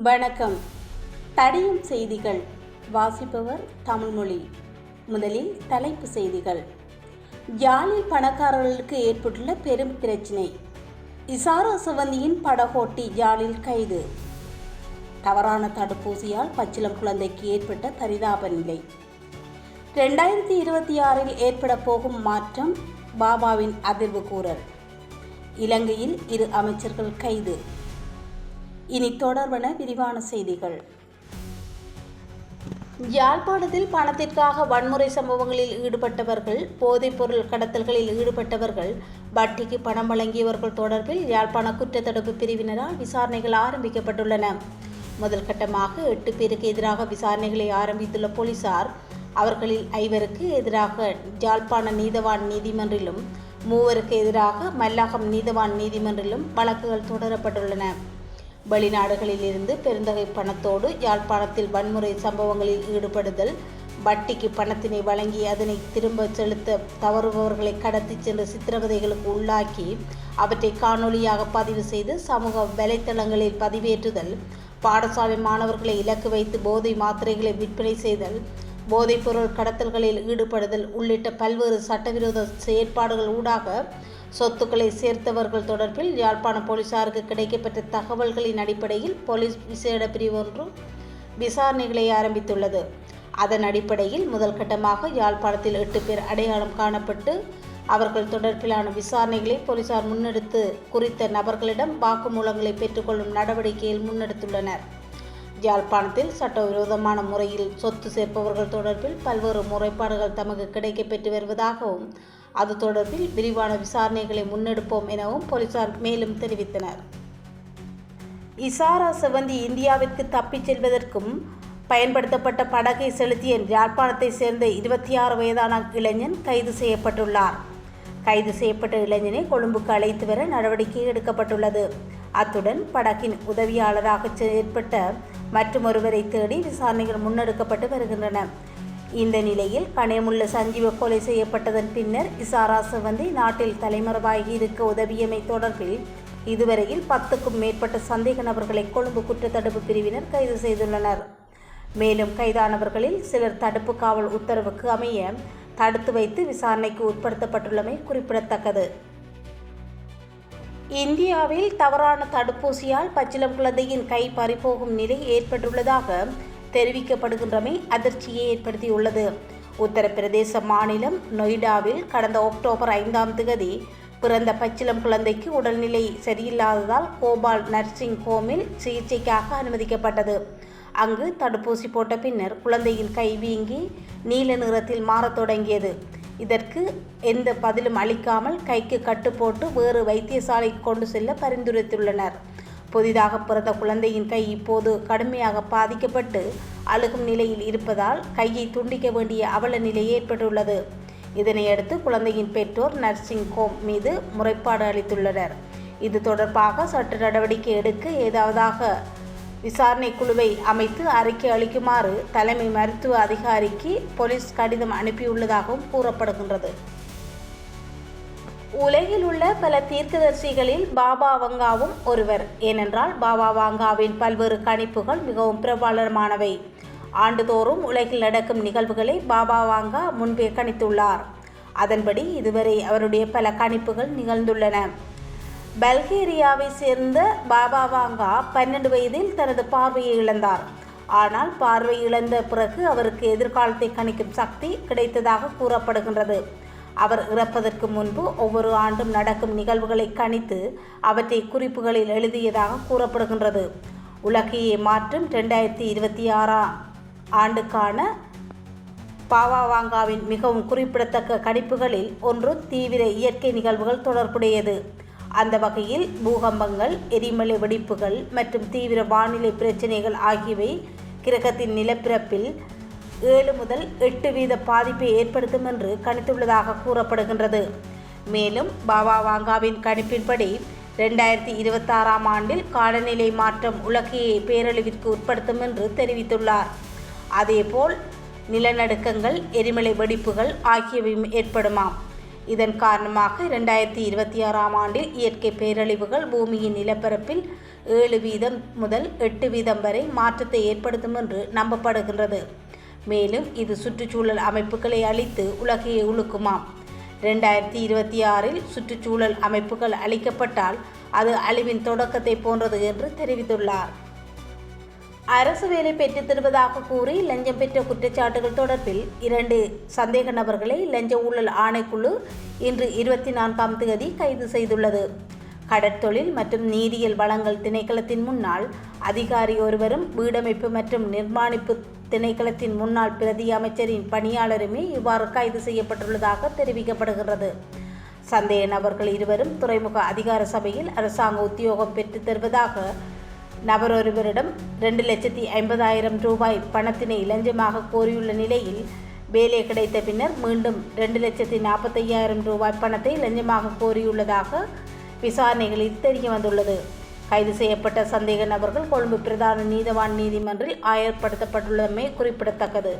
வணக்கம். தடியும் செய்திகள். வாசிப்பவர் தமிழ்மொழி. முதலில் தலைப்பு செய்திகள். யாழில் பணக்காரர்களுக்கு ஏற்பட்டுள்ள பெரும் பிரச்சினை. இசாரா சுவந்தியின் படகோட்டி யாழில் கைது. தவறான தடுப்பூசியால் பச்சிளம் குழந்தைக்கு ஏற்பட்ட பரிதாப நிலை. ரெண்டாயிரத்தி இருபத்தி ஆறில் ஏற்பட போகும் மாற்றம் பாபாவின் அதிர்வு கூறல். இலங்கையில் இரு அமைச்சர்கள் கைது. இனி தொடர்வன விரிவான செய்திகள். யாழ்ப்பாணத்தில் பணத்திற்காக வன்முறை சம்பவங்களில் ஈடுபட்டவர்கள் போதைப்பொருள் கடத்தல்களில் ஈடுபட்டவர்கள் வட்டிக்கு பணம் வழங்கியவர்கள் தொடர்பில் யாழ்ப்பாண குற்றத்தடுப்பு பிரிவினரால் விசாரணைகள் ஆரம்பிக்கப்பட்டுள்ளன. முதல் கட்டமாக எட்டு பேருக்கு எதிராக விசாரணைகளை ஆரம்பித்துள்ள போலீசார் அவர்களில் ஐவருக்கு எதிராக யாழ்ப்பாண நீதவான் நீதிமன்றிலும் மூவருக்கு எதிராக மல்லாகம் நீதவான் நீதிமன்றிலும் வழக்குகள் தொடரப்பட்டுள்ளன. வெளிநாடுகளில் இருந்து பெருந்தகை பணத்தோடு யாழ்ப்பாணத்தில் வன்முறை சம்பவங்களில் ஈடுபடுதல் வட்டிக்கு பணத்தினை வழங்கி அதனை திரும்ப செலுத்த தவறுபவர்களை கடத்தி சென்று சித்திரவதைகளுக்கு உள்ளாக்கி அவற்றை காணொலியாக பதிவு செய்து சமூக வலைத்தளங்களில் பதிவேற்றுதல் பாடசாலை மாணவர்களை இலக்கு வைத்து போதை மாத்திரைகளை விற்பனை செய்தல் போதைப்பொருள் கடத்தல்களில் ஈடுபடுதல் உள்ளிட்ட பல்வேறு சட்டவிரோத செயற்பாடுகள் ஊடாக சொத்துக்களை சேர்த்தவர்கள் தொடர்பில் யாழ்ப்பாண போலீசாருக்கு கிடைக்கப்பெற்ற தகவல்களின் அடிப்படையில் போலீஸ் விசேட பிரிவு ஒன்று விசாரணைகளை ஆரம்பித்துள்ளது. அதன் அடிப்படையில் முதல் கட்டமாக யாழ்ப்பாணத்தில் எட்டு பேர் அடையாளம் காணப்பட்டு அவர்கள் தொடர்பிலான விசாரணைகளை போலீசார் முன்னெடுத்து குறித்த நபர்களிடம் வாக்குமூலங்களை பெற்றுக்கொள்ளும் நடவடிக்கையில் முன்னெடுத்துள்ளனர். யாழ்ப்பாணத்தில் சட்டவிரோதமான முறையில் சொத்து சேர்ப்பவர்கள் தொடர்பில் பல்வேறு முறைப்பாடுகள் தமக்கு கிடைக்கப்பெற்று வருவதாகவும் அது தொடர்பில் விரிவான விசாரணைகளை முன்னெடுப்போம் எனவும் போலீசார் மேலும் தெரிவித்தனர். இசாரா செவந்தி இந்தியாவிற்கு தப்பிச் செல்வதற்கும் பயன்படுத்தப்பட்ட படகை செலுத்திய யாழ்ப்பாணத்தை சேர்ந்த இருபத்தி ஆறு வயதான இளைஞன் கைது செய்யப்பட்டுள்ளார். கைது செய்யப்பட்ட இளைஞனை கொழும்புக்கு அழைத்து வர நடவடிக்கை எடுக்கப்பட்டுள்ளது. அத்துடன் படகின் உதவியாளராக செயற்பட்ட ஒருவரை தேடி விசாரணைகள் முன்னெடுக்கப்பட்டு வருகின்றன. இந்த நிலையில் கனேமுள்ள சஞ்சீவ கொலை செய்யப்பட்டதன் பின்னர் இசாரா சிவந்தி நாட்டில் தலைமறைவாகி இருக்க உதவியமை தொடர்பில் இதுவரையில் பத்துக்கும் மேற்பட்ட சந்தேக நபர்களை கொழும்பு குற்றத்தடுப்பு பிரிவினர் கைது செய்துள்ளனர். மேலும் கைதானவர்களில் சிலர் தடுப்பு காவல் உத்தரவுக்கு அமைய தடுத்து வைத்து விசாரணைக்கு உட்படுத்தப்பட்டுள்ளமை குறிப்பிடத்தக்கது. இந்தியாவில் தவறான தடுப்பூசியால் பச்சிளம் குழந்தையின் கை பறிபோகும் நிலை ஏற்பட்டுள்ளதாக தெரிவிக்கப்படுகின்றமை அதிர்ச்சியை ஏற்படுத்தியுள்ளது. உத்தரப்பிரதேச மாநிலம் நொய்டாவில் கடந்த அக்டோபர் ஐந்தாம் தேதி பிறந்த பச்சிளம் குழந்தைக்கு உடல்நிலை சரியில்லாததால் கோபால் நர்சிங் ஹோமில் சிகிச்சைக்காக அனுமதிக்கப்பட்டது. அங்கு தடுப்பூசி போட்ட பின்னர் குழந்தையின் கை வீங்கி நீல நிறத்தில் மாறத் தொடங்கியது. இதற்கு எந்த பதிலும் அளிக்காமல் கைக்கு கட்டு போட்டு வேறு வைத்தியசாலைக்கு கொண்டு செல்ல பரிந்துரைத்துள்ளனர். புதிதாக பிறந்த குழந்தையின் கை இப்போது கடுமையாக பாதிக்கப்பட்டு அழுகும் நிலையில் இருப்பதால் கையை துண்டிக்க வேண்டிய அவல நிலை ஏற்பட்டுள்ளது. இதனையடுத்து குழந்தையின் பெற்றோர் நர்சிங் ஹோம் மீது முறைப்பாடு அளித்துள்ளனர். இது தொடர்பாக சட்ட நடவடிக்கை எடுக்க ஏதாவதாக விசாரணை குழுவை அமைத்து அறிக்கை அளிக்குமாறு தலைமை மருத்துவ அதிகாரிக்கு போலீஸ் கடிதம் அனுப்பியுள்ளதாகவும் கூறப்படுகின்றது. உலகில் உள்ள பல தீர்க்கதர்சிகளில் பாபா வங்காவும் ஒருவர். ஏனென்றால் பாபா வாங்காவின் பல்வேறு கணிப்புகள் மிகவும் பிரபலமானவை. ஆண்டுதோறும் உலகில் நடக்கும் நிகழ்வுகளை பாபா வாங்கா முன்பே கணித்துள்ளார். அதன்படி இதுவரை அவருடைய பல கணிப்புகள் நிகழ்ந்துள்ளன. பல்கேரியாவை சேர்ந்த பாபா வாங்கா பன்னெண்டு வயதில் தனது பார்வையை இழந்தார். ஆனால் பார்வை இழந்த பிறகு அவருக்கு எதிர்காலத்தை கணிக்கும் சக்தி கிடைத்ததாக கூறப்படுகின்றது. அவர் இறப்பதற்கு முன்பு ஒவ்வொரு ஆண்டும் நடக்கும் நிகழ்வுகளை கணித்து அவற்றை குறிப்புகளில் எழுதியதாக கூறப்படுகின்றது. உலகையே மாற்றும் ரெண்டாயிரத்தி இருபத்தி ஆறாம் ஆண்டுக்கான பாவாவாங்காவின் மிகவும் குறிப்பிடத்தக்க கணிப்புகளில் ஒன்று தீவிர இயற்கை நிகழ்வுகள் தொடர்புடையது. அந்த வகையில் பூகம்பங்கள் எரிமலை வெடிப்புகள் மற்றும் தீவிர வானிலை பிரச்சினைகள் ஆகியவை கிரகத்தின் நிலப்பிறப்பில் ஏழு முதல் எட்டு வீத பாதிப்பை ஏற்படுத்தும் என்று கணித்துள்ளதாக கூறப்படுகின்றது. மேலும் பாபா வாங்காவின் கணிப்பின்படி ரெண்டாயிரத்தி இருபத்தாறாம் ஆண்டில் காலநிலை மாற்றம் உலகையை பேரழிவிற்கு உட்படுத்தும் என்று தெரிவித்துள்ளார். அதேபோல் நிலநடுக்கங்கள் எரிமலை வெடிப்புகள் ஆகியவையும் ஏற்படுமாம் இதன் காரணமாக ரெண்டாயிரத்தி இருபத்தி ஆறாம் ஆண்டில் இயற்கை பேரழிவுகள் பூமியின் நிலப்பரப்பில் ஏழு வீதம் முதல் எட்டு வீதம் வரை மாற்றத்தை ஏற்படுத்தும் என்று நம்பப்படுகின்றது. மேலும் இது சுற்றுச்சூழல் அமைப்புகளை அழித்து உலகையை உழுக்குமாம். ரெண்டாயிரத்தி இருபத்தி ஆறில் சுற்றுச்சூழல் அமைப்புகள் அளிக்கப்பட்டால் அது அழிவின் தொடக்கத்தை போன்றது என்று தெரிவித்துள்ளார். அரசு வேலை பெற்றுத் தருவதாக கூறி லஞ்சம் பெற்ற குற்றச்சாட்டுகள் தொடர்பில் இரண்டு சந்தேக நபர்களை லஞ்ச ஊழல் ஆணைக்குழு இன்று இருபத்தி நான்காம் தேதி கைது செய்துள்ளது. கடற்தொழில் மற்றும் நீரியல் வளங்கள் திணைக்களத்தின் முன்னால் அதிகாரி ஒருவரும் வீடமைப்பு மற்றும் நிர்மாணிப்பு திணைக்களத்தின் முன்னாள் பிரதி அமைச்சரின் பணியாளருமே இவ்வாறு கைது செய்யப்பட்டுள்ளதாக தெரிவிக்கப்படுகிறது சந்தேக நபர்கள் இருவரும் துறைமுக அதிகார சபையில் அரசாங்க உத்தியோகம் பெற்றுத் தருவதாக நபரொருவரிடம் ரெண்டு லட்சத்தி ஐம்பதாயிரம் ரூபாய் பணத்தினை இலஞ்சமாக கோரியுள்ள நிலையில் வேலை கிடைத்த பின்னர் மீண்டும் ரெண்டு லட்சத்தி நாற்பத்தையாயிரம் ரூபாய் பணத்தை லஞ்சமாக கோரியுள்ளதாக விசாரணைகளில் தெரிய வந்துள்ளது கைது செய்யப்பட்ட சந்தேக நபர்கள் கொழும்பு பிரதான நீதவான் நீதிமன்றில் ஆயர்படுத்தப்பட்டுள்ளமை குறிப்பிடத்தக்கது.